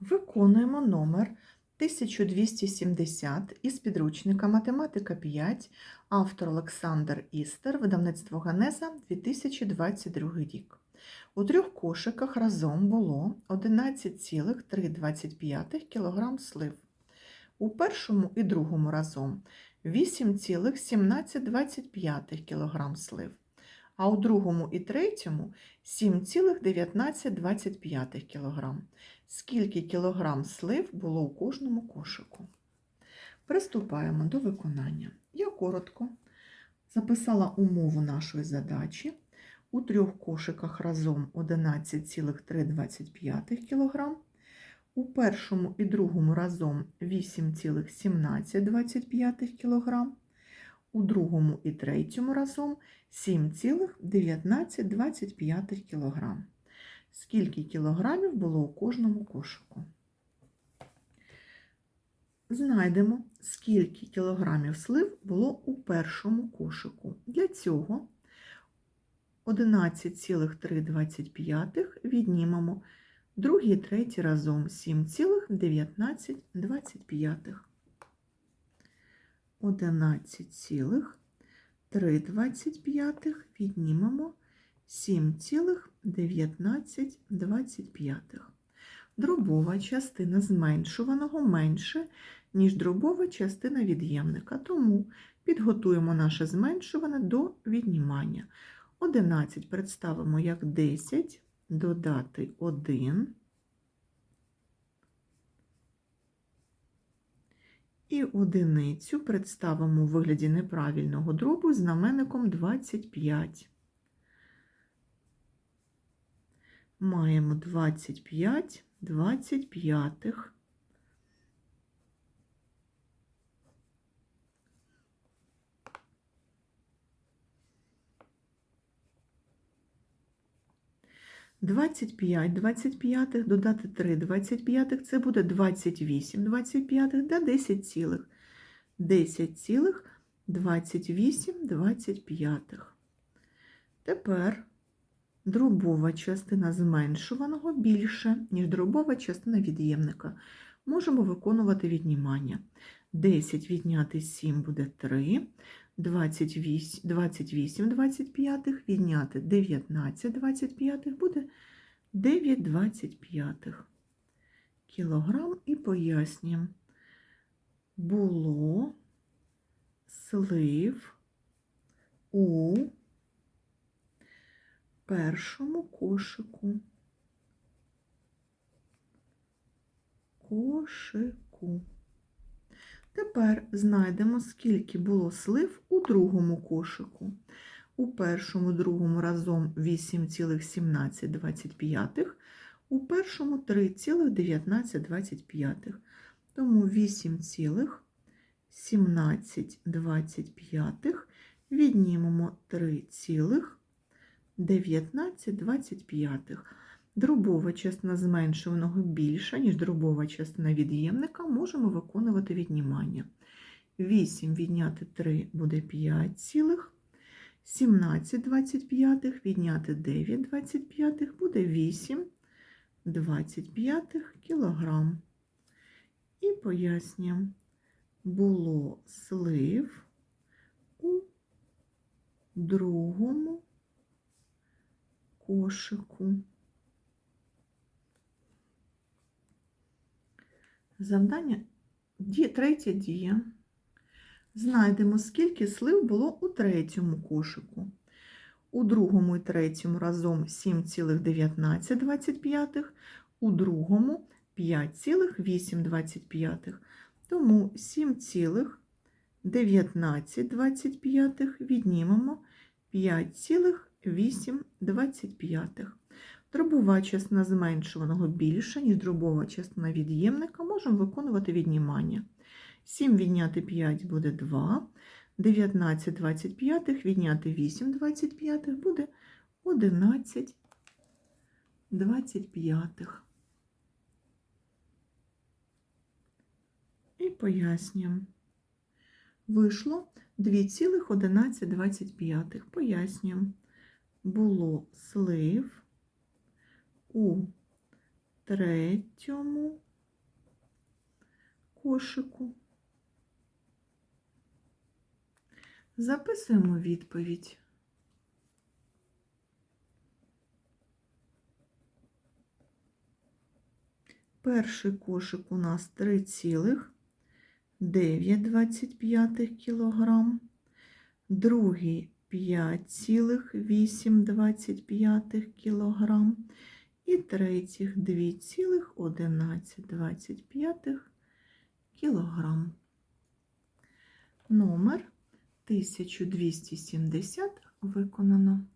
Виконуємо номер 1270 із підручника Математика 5, автор Олександр Істер, видавництво Ганеза 2022 рік. У трьох кошиках разом було 11,325 кг слив. У першому і другому разом 8,1725 кг слив, а у другому і третьому 7,1925 кг. Скільки кілограм слив було у кожному кошику? Приступаємо до виконання. Я коротко записала умову нашої задачі. У трьох кошиках разом 11,325 кг, у першому і другому разом 8,1725 кг, у другому і третьому разом 7,1925 кг. Скільки кілограмів було у кожному кошику? Знайдемо, скільки кілограмів слив було у першому кошику. Для цього 11,325 віднімемо другий і третій разом 7,1925. 11,325 віднімемо 7,1925. Дробова частина зменшуваного менше, ніж дробова частина від'ємника, тому підготуємо наше зменшуване до віднімання. 11 представимо як 10, додати 1. І одиницю представимо у вигляді неправильного дробу знаменником 25. Маємо 25 25. Двадцять п'ять двадцять п'ятих, додати три двадцять п'ятих, це буде двадцять вісім двадцять п'ятих та цілих. Десять цілих двадцять вісім двадцять п'ятих. Тепер дробова частина зменшуваного більше, ніж дробова частина від'ємника. Можемо виконувати віднімання. 10 відняти 7 буде 3, 28 28 25 відняти 19 25 буде 9 25 кілограм і пояснюємо. Було слив у першому кошику. Кошику. Тепер знайдемо, скільки було слив у другому кошику. У першому, другому разом 8,1725, у першому 3,1925. Тому 8,1725 віднімемо 3,1925. Дробова частина зменшуваного більша, ніж дробова частина від'ємника, можемо виконувати віднімання. 8 відняти 3 буде 5 цілих. 17 25 відняти 9 25 буде 8 25 кілограм. І пояснюємо, було слив у другому кошику. Завдання третя дія. Знайдемо, скільки слив було у третьому кошику. У другому і третьому разом 7,1925, у другому 5,825. Тому 7,1925 віднімемо 5,825. Дробова частина зменшуваного більша, ніж дробова частина від'ємника, можемо виконувати віднімання. 7 відняти 5 буде 2, 19 25 відняти 8 25 буде 11 25. І пояснюємо. Вийшло 2,1125. Пояснюємо. Було слив у третьому кошику. Записуємо відповідь. Перший кошик у нас 3,925 кг, другий 5,825 кг і третіх 2,1125 кг. Номер 1270 виконано.